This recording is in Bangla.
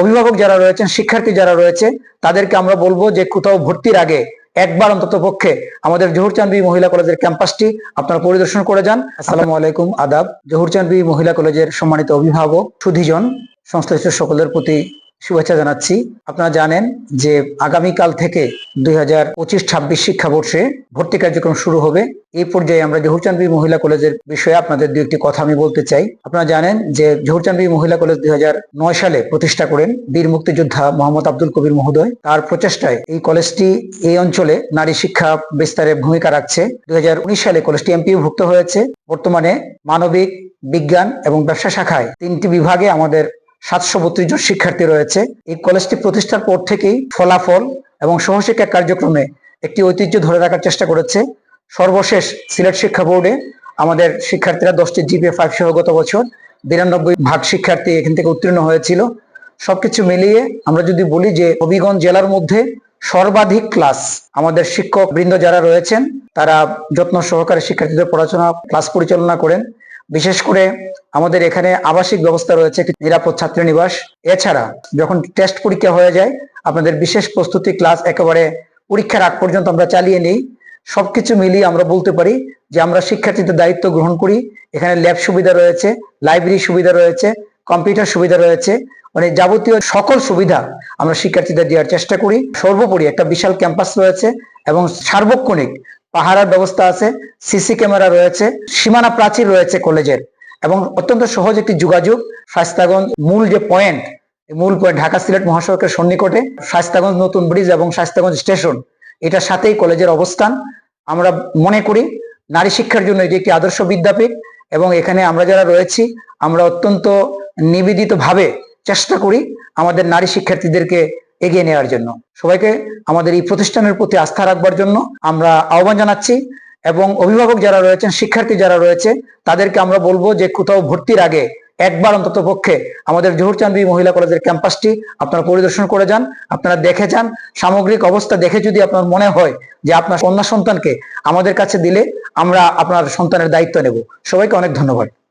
অভিভাবক যারা রয়েছেন শিক্ষার্থী যারা রয়েছে তাদেরকে আমরা বলব যে কোথাও ভর্তির আগে একবার অন্তত পক্ষে আমাদের জহুরচানবি মহিলা কলেজের ক্যাম্পাসটি আপনারা পরিদর্শন করে যান। আসসালামু আলাইকুম আদাব। জহুরচানবি মহিলা কলেজের সম্মানিত অভিভাবক সুধিজন সংশ্লিষ্ট সকলের প্রতি শুভেচ্ছা জানাচ্ছি। আপনারা জানেন যে আগামীকাল থেকে দুই হাজার পঁচিশ ছাব্বিশ শিক্ষাবর্ষে ভর্তি কার্যক্রম শুরু হবে। এই পর্যায়ে আমরা জহুরচাঁদবী মহিলা কলেজের বিষয়ে আপনাদের দু একটি কথা আমি বলতে চাই। আপনারা জানেন যে জহুরচাঁদবী মহিলা কলেজ দুই নয় সালে প্রতিষ্ঠা করেন বীর মুক্তিযোদ্ধা মোহাম্মদ আব্দুল কবির মহোদয়। তার প্রচেষ্টায় এই কলেজটি এই অঞ্চলে নারী শিক্ষা বিস্তারে ভূমিকা রাখছে। দুই হাজার উনিশ সালে কলেজটি এমপিও ভুক্ত হয়েছে। বর্তমানে মানবিক, বিজ্ঞান এবং ব্যবসা শাখায় তিনটি বিভাগে আমাদের সাতশো বত্রিশ জন শিক্ষার্থী রয়েছে। এই কলেজটি প্রতিষ্ঠার পর থেকেই ফলাফল এবং সহশিক্ষা কার্যক্রমে একটি ঐতিহ্য ধরে রাখার চেষ্টা করেছে। সর্বশেষ সিলেট শিক্ষা বোর্ডে আমাদের শিক্ষার্থীরা দশটি জিপিএ ফাইভ সহ গত বছর বিরানব্বই ভাগ শিক্ষার্থী এখান থেকে উত্তীর্ণ হয়েছিল। সবকিছু মিলিয়ে আমরা যদি বলি যে হবিগঞ্জ জেলার মধ্যে সর্বাধিক ক্লাস আমাদের শিক্ষক বৃন্দ যারা রয়েছেন, তারা যত্ন সহকারে শিক্ষার্থীদের পড়াশোনা, ক্লাস পরিচালনা করেন। বিশেষ করে আমাদের এখানে আবাসিক ব্যবস্থা রয়েছে, একটি নিরাপদ ছাত্রীনিবাস। এছাড়া যখন টেস্ট পরীক্ষা হয়ে যায়, আপনাদের বিশেষ প্রস্তুতি ক্লাস একেবারে পরীক্ষার আগ পর্যন্ত আমরা চালিয়ে নিই। সবকিছু মিলিয়ে আমরা বলতে পারি যে আমরা শিক্ষার্থীদের দায়িত্ব গ্রহণ করি। এখানে ল্যাব সুবিধা রয়েছে লাইব্রেরি সুবিধা রয়েছে কম্পিউটার সুবিধা রয়েছে। মানে যাবতীয় সকল সুবিধা আমরা শিক্ষার্থীদের দেওয়ার চেষ্টা করি। সর্বোপরি একটা বিশাল ক্যাম্পাস রয়েছে এবং সার্বক্ষণিক পাহারার ব্যবস্থা আছে সিসি ক্যামেরা রয়েছে, সীমানা প্রাচীর রয়েছে কলেজের এবং অত্যন্ত সহজ একটি যোগাযোগ। শাস্তাগঞ্জ মূল যে পয়েন্ট মূল পয়েন্ট ঢাকা সিলেট মহাসড়কের সন্নিকটে শাস্তাগঞ্জ নতুন ব্রিজ এবং শাস্তাগঞ্জ স্টেশন, এটার সাথেই কলেজের অবস্থান। আমরা মনে করি নারী শিক্ষার জন্য এটি একটি আদর্শ বিদ্যাপীঠ এবং এখানে আমরা যারা রয়েছি, আমরা অত্যন্ত নিবেদিত ভাবে চেষ্টা করি আমাদের নারী শিক্ষার্থীদেরকে এগিয়ে নেওয়ার জন্য। সবাইকে আমাদের এই প্রতিষ্ঠানের প্রতি আস্থা রাখবার জন্য আমরা আহ্বান জানাচ্ছি এবং অভিভাবক যারা রয়েছেন, শিক্ষার্থী যারা রয়েছে, তাদেরকে আমরা বলব যে কোথাও ভর্তির আগে একবার অন্তত পক্ষে আমাদের জহুরচাঁদবী মহিলা কলেজের ক্যাম্পাসটি আপনারা পরিদর্শন করে যান, আপনারা দেখে যান। সামগ্রিক অবস্থা দেখে যদি আপনার মনে হয় যে আপনার কন্যা সন্তানকে আমাদের কাছে দিলে আমরা আপনার সন্তানের দায়িত্ব নেব। সবাইকে অনেক ধন্যবাদ।